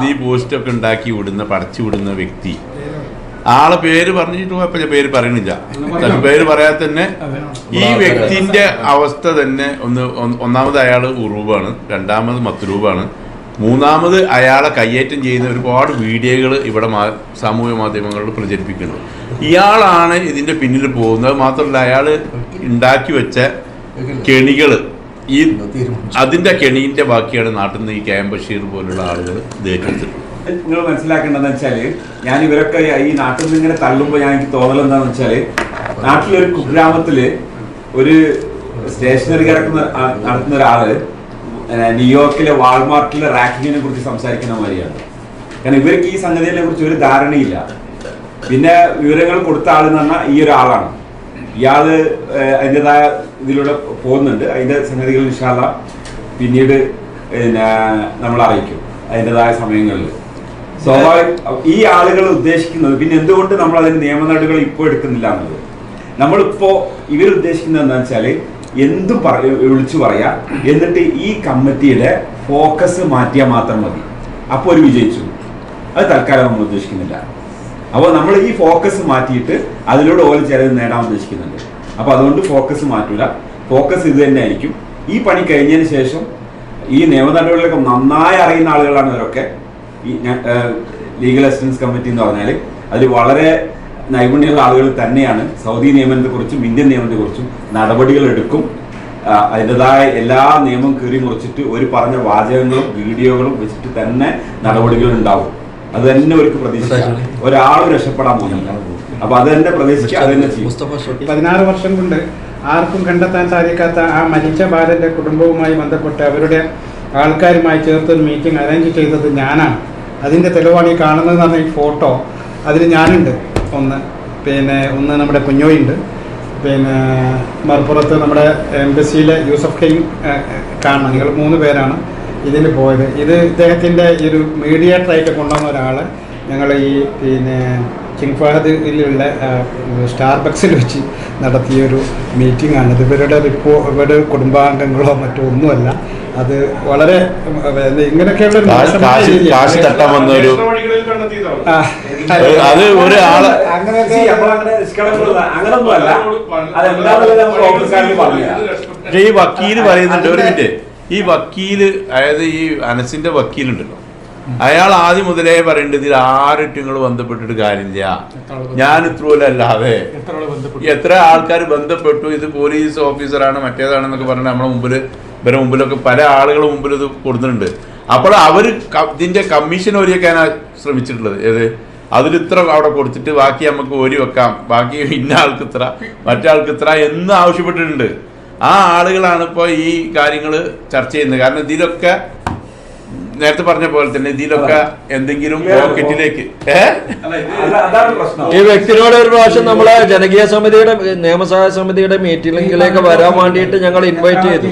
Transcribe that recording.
ഈ പോസ്റ്റ് ഒക്കെ ഉണ്ടാക്കി വിടുന്ന പടച്ചു വിടുന്ന വ്യക്തി. ആളെ പേര് പറഞ്ഞിട്ട് കുഴപ്പമില്ല പേര് പറയണില്ല. പേര് പറയാതെ തന്നെ ഈ വ്യക്തിന്റെ അവസ്ഥ തന്നെ ഒന്ന് ഒന്ന് ഒന്നാമത് അയാൾ ഉറൂബാണ് രണ്ടാമത് മത്തുരൂപാണ് മൂന്നാമത് അയാളെ കയ്യേറ്റം ചെയ്യുന്ന ഒരുപാട് വീഡിയോകൾ ഇവിടെ മാ- സാമൂഹ്യ മാധ്യമങ്ങളിൽ പ്രചരിപ്പിക്കുന്നു. ഇയാളാണ് ഇതിന്റെ പിന്നിൽ പോകുന്നത്. മാത്രമല്ല അയാൾ ഉണ്ടാക്കി വെച്ച കെണികൾ ഈ അതിന്റെ കെണീന്റെ ബാക്കിയാണ് നാട്ടിൽ നിന്ന് ഈ കെ എം ബഷീർ പോലുള്ള ആളുകൾ ഇതേറ്റെടുത്തിട്ടുള്ളത് നിങ്ങൾ മനസ്സിലാക്കേണ്ടതെന്ന് വെച്ചാൽ ഞാൻ ഇവരൊക്കെ ഈ നാട്ടിൽ നിന്ന് ഇങ്ങനെ തള്ളുമ്പോ ഞാൻ എനിക്ക് തോന്നൽ എന്താന്ന് വെച്ചാൽ നാട്ടിലൊരു കുഗ്രാമത്തിൽ ഒരു സ്റ്റേഷനറി കിടക്കുന്ന നടത്തുന്ന ഒരാൾ ന്യൂയോർക്കിലെ വാൾമാർട്ടിലെ റാക്കിങ്ങിനെ കുറിച്ച് സംസാരിക്കുന്ന മാതിരിയാണ്. കാരണം ഇവർക്ക് ഈ സംഗതികളെ കുറിച്ച് ഒരു ധാരണയില്ല. പിന്നെ വിവരങ്ങൾ കൊടുത്ത ആളെന്ന് പറഞ്ഞാൽ ഈ ഒരാളാണ് ഏഹ്, അതിന്റെതായ ഇതിലൂടെ പോകുന്നുണ്ട്. അതിന്റെ സംഗതികൾ ഇൻഷാല്ല പിന്നീട് പിന്നെ നമ്മൾ അറിയിക്കും അതിന്റെതായ സമയങ്ങളിൽ. സ്വാഭാവിക ഈ ആളുകൾ ഉദ്ദേശിക്കുന്നത് പിന്നെ എന്തുകൊണ്ട് നമ്മൾ അതിന് നിയമ നടപടികൾ ഇപ്പോൾ എടുക്കുന്നില്ല എന്നത് നമ്മളിപ്പോൾ ഇവർ ഉദ്ദേശിക്കുന്നത് എന്താ വെച്ചാൽ എന്തും പറ വിളിച്ചു പറയാം എന്നിട്ട് ഈ കമ്മിറ്റിയുടെ ഫോക്കസ് മാറ്റിയാൽ മാത്രം മതി. അപ്പോൾ ഒരു വിജയിച്ചു. അത് തൽക്കാലം നമ്മൾ ഉദ്ദേശിക്കുന്നില്ല. അപ്പോൾ നമ്മൾ ഈ ഫോക്കസ് മാറ്റിയിട്ട് അതിലൂടെ ഓരോ ചിലത് നേടാൻ ഉദ്ദേശിക്കുന്നുണ്ട്. അപ്പോൾ അതുകൊണ്ട് ഫോക്കസ് മാറ്റൂല. ഫോക്കസ് ഇത് തന്നെ ആയിരിക്കും ഈ പണി കഴിഞ്ഞതിന് ശേഷം ഈ നിയമ നടപടികളൊക്കെ നന്നായി അറിയുന്ന ആളുകളാണ് ഇവരൊക്കെ. ഈ ലീഗൽ അസിസ്റ്റൻസ് കമ്മിറ്റി എന്ന് പറഞ്ഞാൽ അതിൽ വളരെ നൈപുണ്യമുള്ള ആളുകൾ തന്നെയാണ്. സൗദി നിയമനത്തെക്കുറിച്ചും ഇന്ത്യൻ നിയമത്തെക്കുറിച്ചും നടപടികൾ എടുക്കും. അതിന്റെതായ എല്ലാ നിയമം കീറി മുറിച്ചിട്ട് ഒരു പറഞ്ഞ വാചകങ്ങളും വീഡിയോകളും വെച്ചിട്ട് തന്നെ നടപടികൾ ഉണ്ടാവും. അത് തന്നെ ഒരു പ്രതീക്ഷ ഒരാളും രക്ഷപ്പെടാൻ പോകുന്നില്ല. അപ്പൊ അത് തന്നെ പ്രതീക്ഷിക്കുക അത് തന്നെ ചെയ്യും. പതിനാറ് വർഷം കൊണ്ട് ആർക്കും കണ്ടെത്താൻ സാധിക്കാത്ത ആ മരിച്ച ബാലന്റെ കുടുംബവുമായി ബന്ധപ്പെട്ട് അവരുടെ ആൾക്കാരുമായി ചേർത്ത് ഒരു മീറ്റിംഗ് അറേഞ്ച് ചെയ്തത് ഞാനാണ്. അതിന്റെ തെളിവാണ് ഈ കാണുന്നത് എന്ന് പറഞ്ഞ ഈ ഫോട്ടോ അതിൽ ഞാനുണ്ട്. ഒന്ന് പിന്നെ ഒന്ന് നമ്മുടെ കുഞ്ഞോയുണ്ട്. പിന്നെ മറുപുറത്ത് നമ്മുടെ എംബസിയിലെ യൂസഫ് ഖയും കാണണം. നിങ്ങൾ മൂന്ന് പേരാണ്. ഇതിൽ പോയത്. ഇത് ഇദ്ദേഹത്തിന്റെ ഈ ഒരു മീഡിയേറ്ററായിട്ട് കൊണ്ടുവന്ന ഒരാൾ ഞങ്ങൾ ഈ പിന്നെ കിങ് ഫഹദിലുള്ള സ്റ്റാർബക്സിൽ വെച്ച് നടത്തിയൊരു മീറ്റിംഗ് ആണ്. ഇത് ഇവരുടെ റിപ്പോ ഇവരുടെ കുടുംബാംഗങ്ങളോ മറ്റോ ഒന്നുമല്ല. അത് വളരെ ഇങ്ങനെയൊക്കെയുള്ള അത് ഒരു ആൾ ഈ വക്കീൽ പറയുന്നുണ്ട് ഒരു മിനിറ്റ്. ഈ വക്കീൽ അതായത് ഈ അനസിന്റെ വക്കീലുണ്ടല്ലോ. അയാൾ ആദ്യം മുതലേ പറയേണ്ടത് ഇതിൽ ആരിട്ട് ബന്ധപ്പെട്ടിട്ട് കാര്യമില്ല. ഞാൻ ഇത്രപോലെ അല്ലാതെ എത്ര ആൾക്കാർ ബന്ധപ്പെട്ടു? ഇത് പോലീസ് ഓഫീസറാണ് മറ്റേതാണെന്നൊക്കെ പറഞ്ഞ് നമ്മുടെ മുമ്പിൽ ഇവരെ മുമ്പിലൊക്കെ പല ആളുകളുടെ മുമ്പിൽ ഇത് കൊടുത്തിട്ടുണ്ട്. അപ്പോൾ അവർ ഇതിന്റെ കമ്മീഷൻ ഒരുക്കാനാണ് ശ്രമിച്ചിട്ടുള്ളത്. ഏത്? അതിൽ ഇത്ര അവിടെ കൊടുത്തിട്ട് ബാക്കി നമുക്ക് ഓരി വെക്കാം. ബാക്കി ഇന്ന ആൾക്ക് ഇത്ര മറ്റാൾക്ക് ഇത്ര എന്ന് ആവശ്യപ്പെട്ടിട്ടുണ്ട്. ആ ആളുകളാണ് ഇപ്പോൾ ഈ കാര്യങ്ങൾ ചർച്ച ചെയ്യുന്നത്. കാരണം ഇതിലൊക്കെ നേരത്തെ പറഞ്ഞ പോലെ തന്നെ ഇതിലൊക്കെ എന്തെങ്കിലും പോക്കറ്റിലേക്ക് ഈ വ്യക്തിനോട് ഒരു പ്രാവശ്യം നമ്മളെ ജനകീയ സമിതിയുടെ നിയമസഹായ സമിതിയുടെ മീറ്റിംഗിലേക്ക് വരാൻ വേണ്ടിയിട്ട് ഞങ്ങൾ ഇൻവൈറ്റ് ചെയ്തു.